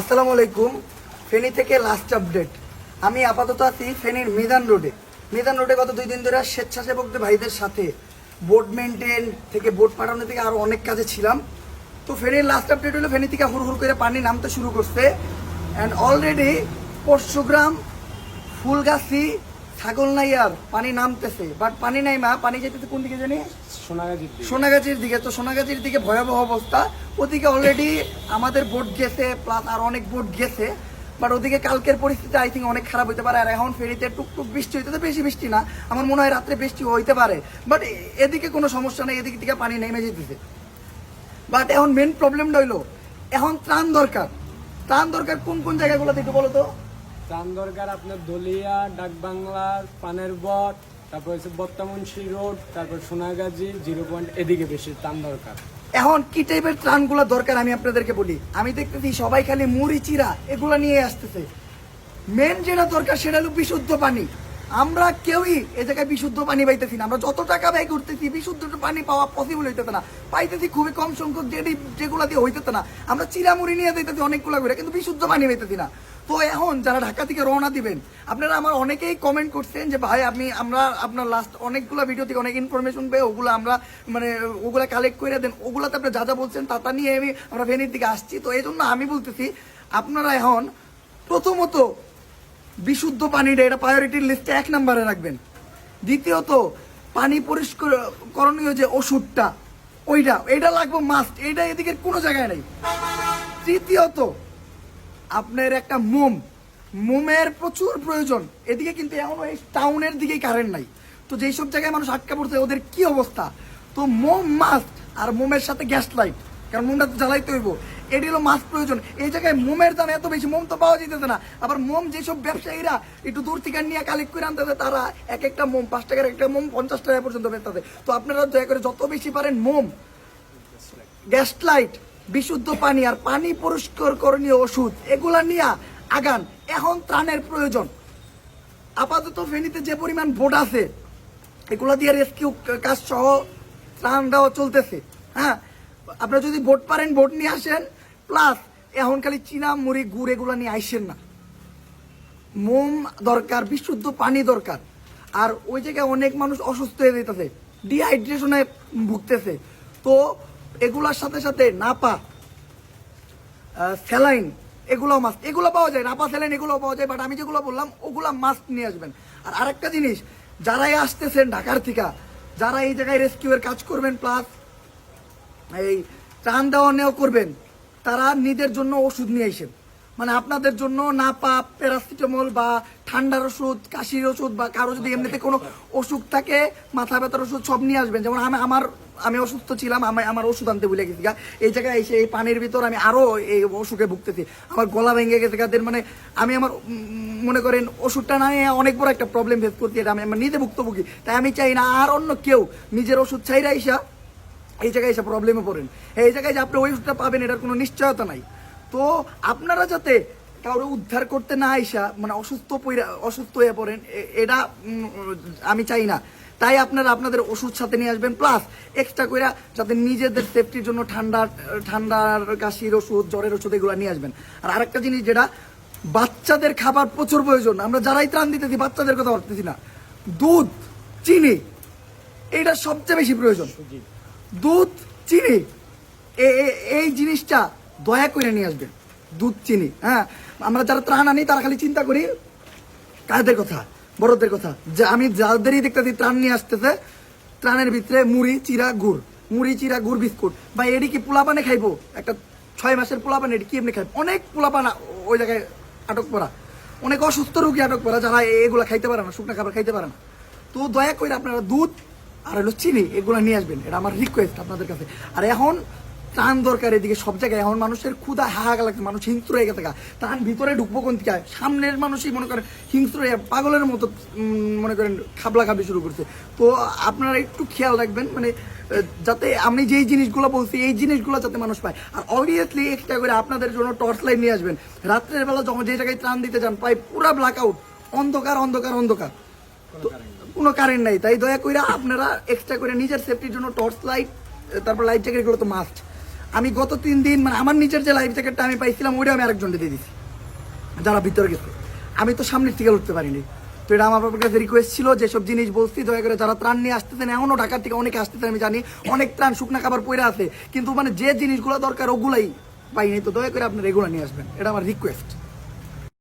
আসসালামু আলাইকুম। ফেনী থেকে লাস্ট আপডেট আমি আপাতত আছি ফেনীর মিদান রোডে। মিদান রোডে গত দুই দিন ধরে স্বেচ্ছাসেবকদের ভাইদের সাথে বোট মেনটেন থেকে বোট পাঠানো থেকে আরও অনেক কাজে ছিলাম। তো ফেনীর লাস্ট আপডেট হলো ফেনি থেকে হুড় হুড় করে পানি নামতে শুরু করছে। অ্যান্ড অলরেডি পরশুগ্রাম, ফুলগাছি ছাগলনাইয়ার পানি নামতেছে। বাট পানি নাই মা পানি যেতেছে কোন দিকে জানি? সোনাগাছির দিকে। তো সোনাগাছির দিকে ভয়াবহ অবস্থা। ওদিকে অলরেডি আমাদের বোট গেছে প্লাস আর অনেক বোট গেছে। বাট ওদিকে কালকের পরিস্থিতি আই থিঙ্ক অনেক খারাপ হতে পারে। আর এখন ফেরিতে টুকটুক বৃষ্টি হইতে তো বেশি বৃষ্টি না। আমার মনে হয় রাত্রে বৃষ্টি হইতে পারে। বাট এদিকে কোনো সমস্যা নেই এদিক থেকে পানি নেমে যেতেছে বাট এখন মেন প্রবলেমটা হইল এখন ত্রাণ দরকার। ত্রাণ দরকার কোন কোন জায়গাগুলোতে একটু বলো তো? ত্রাণ দরকার আপনার দলিয়া, ডাকবাংলা, পানের বট, তারপর হচ্ছে বত্তামুন্সি রোড, তারপর সোনাগাজী, জিরো পয়েন্ট এদিকে বেশি ত্রাণ দরকার এখন কি টাইপের ত্রাণগুলো দরকার আমি আপনাদেরকে বলি? আমি দেখতেছি সবাই খালি মুড়ি চিরা এগুলো নিয়ে আসতেছে। মেন যেটা দরকার সেটা হলো বিশুদ্ধ পানি। আমরা কেউই এ জায়গায় বিশুদ্ধ পানি পাইতেছি না। আমরা যত টাকা ব্যয় করতেছি, বিশুদ্ধ পানি পাওয়া পসিবল হইতেছে না। পাইতেছি খুবই কম সংখ্যক যেটি যেগুলো দিয়ে হইতেছে না। আমরা চিরা মুড়ি নিয়ে দিতেছি অনেকগুলো করে, কিন্তু বিশুদ্ধ পানি পাইতেছি না। তো এখন যারা ঢাকা থেকে রওনা দিবেন, আপনারা আমার অনেকেই কমেন্ট করছেন যে, ভাই, আপনি, আমরা আপনার লাস্ট অনেকগুলো ভিডিও থেকে অনেক ইনফরমেশন পেয়ে ওগুলো আমরা মানে ওগুলা কালেক্ট করে দেন। ওগুলাতে আপনি যা যা বলছেন তা তা নিয়ে আমি, আমরা ভেনির দিকে আসছি। তো এই জন্য আমি বলতেছি, আপনারা এখন প্রথমত বিশুদ্ধ পানিটা, এটা প্রায়োরিটির লিস্টে এক নম্বরে রাখবেন। দ্বিতীয়ত, পানি পরিষ্কার করণীয় যে ওষুধটা, ওইটা, এটা লাগবে মাস্ট এটা এদিকে কোনো জায়গায় নেই। তৃতীয়ত আপনার একটা মোম। মোমের প্রচুর প্রয়োজন। এদিকে কিন্তু এখন ওই টাউনের দিকেই কারেন্ট নাই। তো যেই সব জায়গায় মানুষ আটকা পড়ছে, ওদের কি অবস্থা? তো মোম মাস্ট আর মোমের সাথে গ্যাস লাইট কারণ মোমটা তো জ্বালাইতে হইব। এটি হলো মাস্ট প্রয়োজন। এই জায়গায় মোমের দাম এত বেশি, মোম তো পাওয়া যেতেছে না। আবার মোম যেসব ব্যবসায়ীরা একটু দূর থেকে নিয়ে কালেক্ট করে আনতেছে তারা এক একটা মোম, পাঁচ টাকার একটা মোম পঞ্চাশ টাকা পর্যন্ত বেচতেছে তো আপনারা দয়া করে যত বেশি পারেন মোম। গ্যাস লাইট বিশুদ্ধ পানি আর পানি পরিষ্কার করণীয় ওষুধ, এগুলা নিয়ে আগান, এখন ত্রাণের প্রয়োজন। আপাতত ফেনীতে যে পরিমাণ ভোট আছে, এগুলা দিয়ে রেস্কিউ কাজ সহ ত্রাণ দেওয়া চলতেছে। হ্যাঁ আপনারা যদি ভোট পারেন, ভোট নিয়ে আসেন, প্লাস এখন খালি চীনা, মুড়ি, গুড় এগুলা নিয়ে আইসেন না। মোম দরকার, বিশুদ্ধ পানি দরকার। আর ওই জায়গায় অনেক মানুষ অসুস্থ হয়ে যেতেছে ডিহাইড্রেশনে ভুগতেছে। তো এগুলার সাথে সাথে নাপা স্যালাইন এগুলো মাস্ট এগুলো পাওয়া যায়, নাপা, স্যালাইন এগুলো পাওয়া যায় বাট আমি যেগুলো বললাম, ওগুলো মাস্ক নিয়ে আসবেন। আর আরেকটা জিনিস, যারাই আসতেছেন ঢাকার থেকে যারা এই জায়গায় রেস্কিউয়ের কাজ করবেন প্লাস এই ত্রাণ দেওয়া নেওয়া করবেন, তারা নিজের জন্য ওষুধ নিয়ে আসেন। মানে আপনাদের জন্য নাপা প্যারাসিটামল বা ঠান্ডার ওষুধ, কাশির ওষুধ বা কারও যদি এমনিতে কোনো অসুখ থাকে, মাথা ব্যথার ওষুধ সব নিয়ে আসবেন। যেমন আমি আমার, আমি অসুস্থ ছিলাম, আমি আমার ওষুধ আনতে ভুলে গেছি। এই জায়গায় এসে এই পানির ভিতর আমি আরও এই অসুখে ভুগতেছি। আমার গলা ভেঙে গেছে গাদের মানে আমি আমার মনে করেন ওষুধটা না অনেক বড় একটা প্রবলেম ফেস করছি। এটা আমি আমার নিজে ভুক্তভোগী। তাই আমি চাই না আর অন্য কেউ নিজের ওষুধ চাইরা ইসা এই জায়গায় এসে প্রবলেমে পড়েন। এই জায়গায় যে আপনি ওই ওষুধটা পাবেন, এটার কোনো নিশ্চয়তা নাই। তো আপনারা যাতে কারও উদ্ধার করতে না আইসা মানে অসুস্থ অসুস্থ হয়ে পড়েন এটা আমি চাই না। তাই আপনারা আপনাদের ওষুধ সাথে নিয়ে আসবেন প্লাস এক্সট্রা করে যাতে নিজেদের সেফটির জন্য ঠান্ডা ঠান্ডার কাশির ওষুধ জ্বরের ওষুধ এগুলো নিয়ে আসবেন। আর আরেকটা জিনিস যেটা বাচ্চাদের খাবার প্রচুর প্রয়োজন। আমরা যারাই ত্রাণ দিতেছি বাচ্চাদের কথা ভাবতেছি না। দুধ চিনি এইটা সবচেয়ে বেশি প্রয়োজন। দুধ চিনি এই জিনিসটা দয়া করে নিয়ে আসবেন দুধ, চিনি হ্যাঁ? আমরা যারা ত্রাণ আনি, তারা খালি চিন্তা করি কাদের কথা, বড়দের কথা। যে আমি যাদেরই দেখতেছি ত্রাণ নিয়ে আসতেছে, ত্রাণের ভিতরে মুড়ি, চিরা, গুড়। মুড়ি, চিরা, গুড়, বিস্কুট। বা এডি কি পোলাপানে খাইবো? একটা ছয় মাসের পোলাপান এডি কি এমনি খাইবো? অনেক পোলাপান ওই জায়গায় আটক করা অনেক অসুস্থ রোগী আটক করা যারা এগুলা খাইতে পারে না, শুকনা খাবার খাইতে পারে না। তো দয়া করে আপনারা দুধ আর হলো চিনি, এগুলো নিয়ে আসবেন। এটা আমার রিকোয়েস্ট আপনাদের কাছে। আর এখন ত্রাণ দরকার এদিকে সব জায়গায়। এখন মানুষের ক্ষুদা হাহাকা লাগছে, মানুষ হিংস্র হয়ে গেছে গা। ত্রাণ ভিতরে ঢুকবো কোন থেকে সামনের মানুষই মনে করেন হিংস্র হয়ে, পাগলের মতো মনে করেন খাবলা খাবলি শুরু করছে। তো আপনারা একটু খেয়াল রাখবেন মানে যাতে আমি যেই জিনিসগুলো বলছি, এই জিনিসগুলো যাতে মানুষ পায়। আর অবভিয়াসলি এক্সট্রা করে আপনাদের জন্য টর্চ লাইট নিয়ে আসবেন। রাত্রের বেলা যখন যে জায়গায় ত্রাণ দিতে যান প্রায় পুরা ব্ল্যাক আউট অন্ধকার অন্ধকার। অন্ধকার কোনো কারেন্ট নাই। তাই দয়া করে আপনারা এক্সট্রা করে নিজের সেফটির জন্য টর্চ লাইট তারপর লাইট জ্যাকেট এগুলো তো মাস্ট আমি গত তিন দিন মানে আমার নিজের যে লাইফ জ্যাকেটটা আমি পাইছিলাম ওইটা আমি আরেকজনকে দিয়ে দিছি। যারা ভিতরে গেছে। আমি তো সামনের থেকে উঠতে পারিনি। তো এটা আমার বাবার কাছে রিকোয়েস্ট ছিল, যেসব জিনিস বলছি, দয়া করে যারা ত্রাণ নিয়ে আসতেছেন এমনও ঢাকার থেকে অনেকে আসতেছেন, আমি জানি, অনেক ত্রাণ শুকনো খাবার পড়ে আছে। কিন্তু মানে যে জিনিসগুলো দরকার, ওগুলাই পাইনি। তো দয়া করে আপনার এগুলো নিয়ে আসবেন। এটা আমার রিকোয়েস্ট